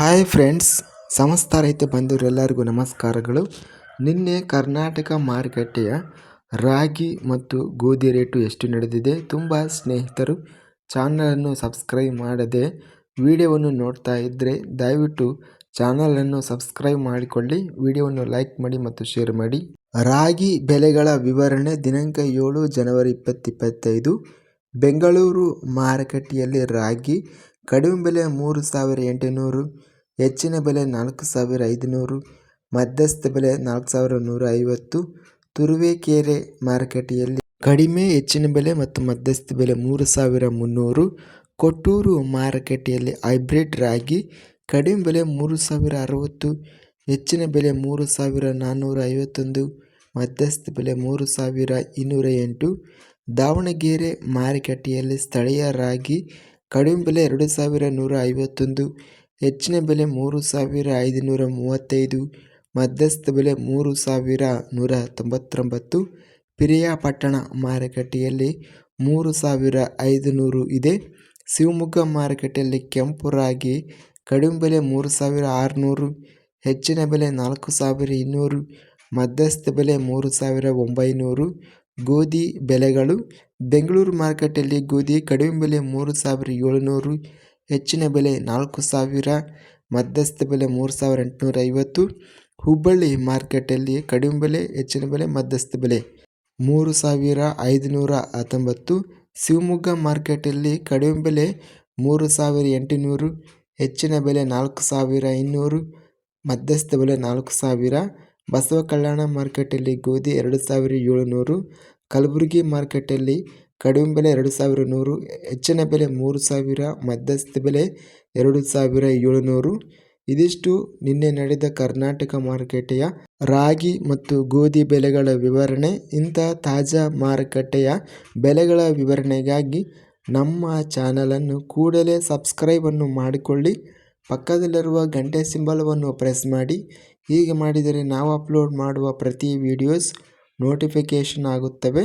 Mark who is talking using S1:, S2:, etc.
S1: Hi friends ಸಮಸ್ತ ರೈತ ಬಂಧುರೆಲ್ಲರಿಗೂ ನಮಸ್ಕಾರಗಳು. ನಿನ್ನೆ ಕರ್ನಾಟಕ ಮಾರುಕಟ್ಟೆಯ ರಾಗಿ ಮತ್ತು ಗೋಧಿ ರೇಟು ಎಷ್ಟು ನಡೆದಿದೆ ತುಂಬ ಸ್ನೇಹಿತರು ಚಾನಲನ್ನು ಸಬ್ಸ್ಕ್ರೈಬ್ ಮಾಡದೆ ವಿಡಿಯೋವನ್ನು ನೋಡ್ತಾ ಇದ್ದರೆ ದಯವಿಟ್ಟು ಚಾನಲನ್ನು ಸಬ್ಸ್ಕ್ರೈಬ್ ಮಾಡಿಕೊಳ್ಳಿ, ವಿಡಿಯೋವನ್ನು ಲೈಕ್ ಮಾಡಿ ಮತ್ತು ಶೇರ್ ಮಾಡಿ. ರಾಗಿ ಬೆಲೆಗಳ ವಿವರಣೆ ದಿನಾಂಕ ಏಳು ಜನವರಿ ಇಪ್ಪತ್ತಿಪ್ಪತ್ತೈದು. ಬೆಂಗಳೂರು ಮಾರುಕಟ್ಟೆಯಲ್ಲಿ ರಾಗಿ ಕಡಿಮೆ ಬೆಲೆ ಮೂರು ಸಾವಿರ ಎಂಟುನೂರು. ಹೆಚ್ಚಿನ ಬೆಲೆ ನಾಲ್ಕು ಸಾವಿರ ಐದುನೂರು, ಮಧ್ಯಸ್ಥ ಬೆಲೆ ನಾಲ್ಕು ಸಾವಿರ ನೂರ ಐವತ್ತು, ತುರುವೇಕೆರೆ ಮಾರುಕಟ್ಟೆಯಲ್ಲಿ ಕಡಿಮೆ ಹೆಚ್ಚಿನ ಬೆಲೆ ಮತ್ತು ಮಧ್ಯಸ್ಥ ಬೆಲೆ ಮೂರು ಸಾವಿರ ಮುನ್ನೂರು, ಕೊಟ್ಟೂರು ಮಾರುಕಟ್ಟೆಯಲ್ಲಿ ಹೈಬ್ರಿಡ್ ರಾಗಿ ಕಡಿಮೆ ಬೆಲೆ ಮೂರು ಸಾವಿರ ಅರವತ್ತು, ಹೆಚ್ಚಿನ ಬೆಲೆ ಮೂರು ಸಾವಿರ ನಾನ್ನೂರ ಐವತ್ತೊಂದು, ಮಧ್ಯಸ್ಥ ಬೆಲೆ ಮೂರು ಸಾವಿರ ಇನ್ನೂರ ಎಂಟು, ದಾವಣಗೆರೆ ಮಾರುಕಟ್ಟೆಯಲ್ಲಿ ಸ್ಥಳೀಯ ರಾಗಿ ಕಡಿಮೆ ಬೆಲೆ ಎರಡು ಸಾವಿರ ನೂರ ಐವತ್ತೊಂದು ಹೆಚ್ಚಿನ ಬೆಲೆ ಮೂರು ಸಾವಿರ ಐದುನೂರ ಮೂವತ್ತೈದು, ಮಧ್ಯಸ್ಥ ಬೆಲೆ ಮೂರು ಸಾವಿರ ನೂರ ತೊಂಬತ್ತೊಂಬತ್ತು ಪಿರಿಯಾಪಟ್ಟಣ ಮಾರುಕಟ್ಟೆಯಲ್ಲಿ ಮೂರು ಸಾವಿರ ಐದುನೂರು ಇದೆ. ಶಿವಮೊಗ್ಗ ಮಾರುಕಟ್ಟೆಯಲ್ಲಿ ಕೆಂಪು ರಾಗಿ ಕಡಿಮೆ ಬೆಲೆ ಮೂರು ಸಾವಿರ ಆರುನೂರು, ಹೆಚ್ಚಿನ ಬೆಲೆ ನಾಲ್ಕು ಸಾವಿರ ಇನ್ನೂರು, ಮಧ್ಯಸ್ಥ ಬೆಲೆ ಮೂರು ಸಾವಿರ ಒಂಬೈನೂರು. ಗೋಧಿ ಬೆಲೆಗಳು, ಬೆಂಗಳೂರು ಮಾರುಕಟ್ಟೆಯಲ್ಲಿ ಗೋಧಿ ಕಡಿಮೆ ಬೆಲೆ ಮೂರು ಸಾವಿರ ಏಳುನೂರು ಹೆಚ್ಚಿನ ಬೆಲೆ ನಾಲ್ಕು ಸಾವಿರ, ಮಧ್ಯಸ್ಥ ಬೆಲೆ ಮೂರು ಸಾವಿರ ಎಂಟುನೂರ ಐವತ್ತು, ಹುಬ್ಬಳ್ಳಿ ಮಾರ್ಕೆಟಲ್ಲಿ ಕಡಿಮೆ ಬೆಲೆ, ಹೆಚ್ಚಿನ ಬೆಲೆ, ಮಧ್ಯಸ್ಥ ಬೆಲೆ ಮೂರು ಸಾವಿರ ಐದುನೂರ ಹತ್ತೊಂಬತ್ತು, ಶಿವಮೊಗ್ಗ ಮಾರ್ಕೆಟಲ್ಲಿ ಕಡಿಮೆ ಬೆಲೆ ಮೂರು ಸಾವಿರ ಎಂಟುನೂರು, ಹೆಚ್ಚಿನ ಬೆಲೆ ನಾಲ್ಕು ಸಾವಿರ ಇನ್ನೂರು, ಮಧ್ಯಸ್ಥ ಬೆಲೆ ನಾಲ್ಕು ಸಾವಿರ, ಬಸವ ಕಲ್ಯಾಣ ಮಾರ್ಕೆಟಲ್ಲಿ ಗೋಧಿ ಎರಡು ಸಾವಿರ ಏಳುನೂರು, ಕಲಬುರಗಿ ಮಾರ್ಕೆಟಲ್ಲಿ ಕಡಿಮೆ ಬೆಲೆ ಎರಡು ಸಾವಿರ ನೂರು, ಹೆಚ್ಚಿನ ಬೆಲೆ ಮೂರು ಸಾವಿರ, ಮಧ್ಯಸ್ಥ ಬೆಲೆ ಎರಡು ಸಾವಿರ ಏಳುನೂರು. ಇದಿಷ್ಟು ನಿನ್ನೆ ನಡೆದ ಕರ್ನಾಟಕ ಮಾರುಕಟ್ಟೆಯ ರಾಗಿ ಮತ್ತು ಗೋಧಿ ಬೆಲೆಗಳ ವಿವರಣೆ. ಇಂಥ ತಾಜಾ ಮಾರುಕಟ್ಟೆಯ ಬೆಲೆಗಳ ವಿವರಣೆಗಾಗಿ ನಮ್ಮ ಚಾನಲನ್ನು ಕೂಡಲೇ ಸಬ್ಸ್ಕ್ರೈಬನ್ನು ಮಾಡಿಕೊಳ್ಳಿ. ಪಕ್ಕದಲ್ಲಿರುವ ಗಂಟೆ ಸಿಂಬಲವನ್ನು ಪ್ರೆಸ್ ಮಾಡಿ. ಹೀಗೆ ಮಾಡಿದರೆ ನಾವು ಅಪ್ಲೋಡ್ ಮಾಡುವ ಪ್ರತಿ ವಿಡಿಯೋಸ್ ನೋಟಿಫಿಕೇಷನ್ ಆಗುತ್ತವೆ.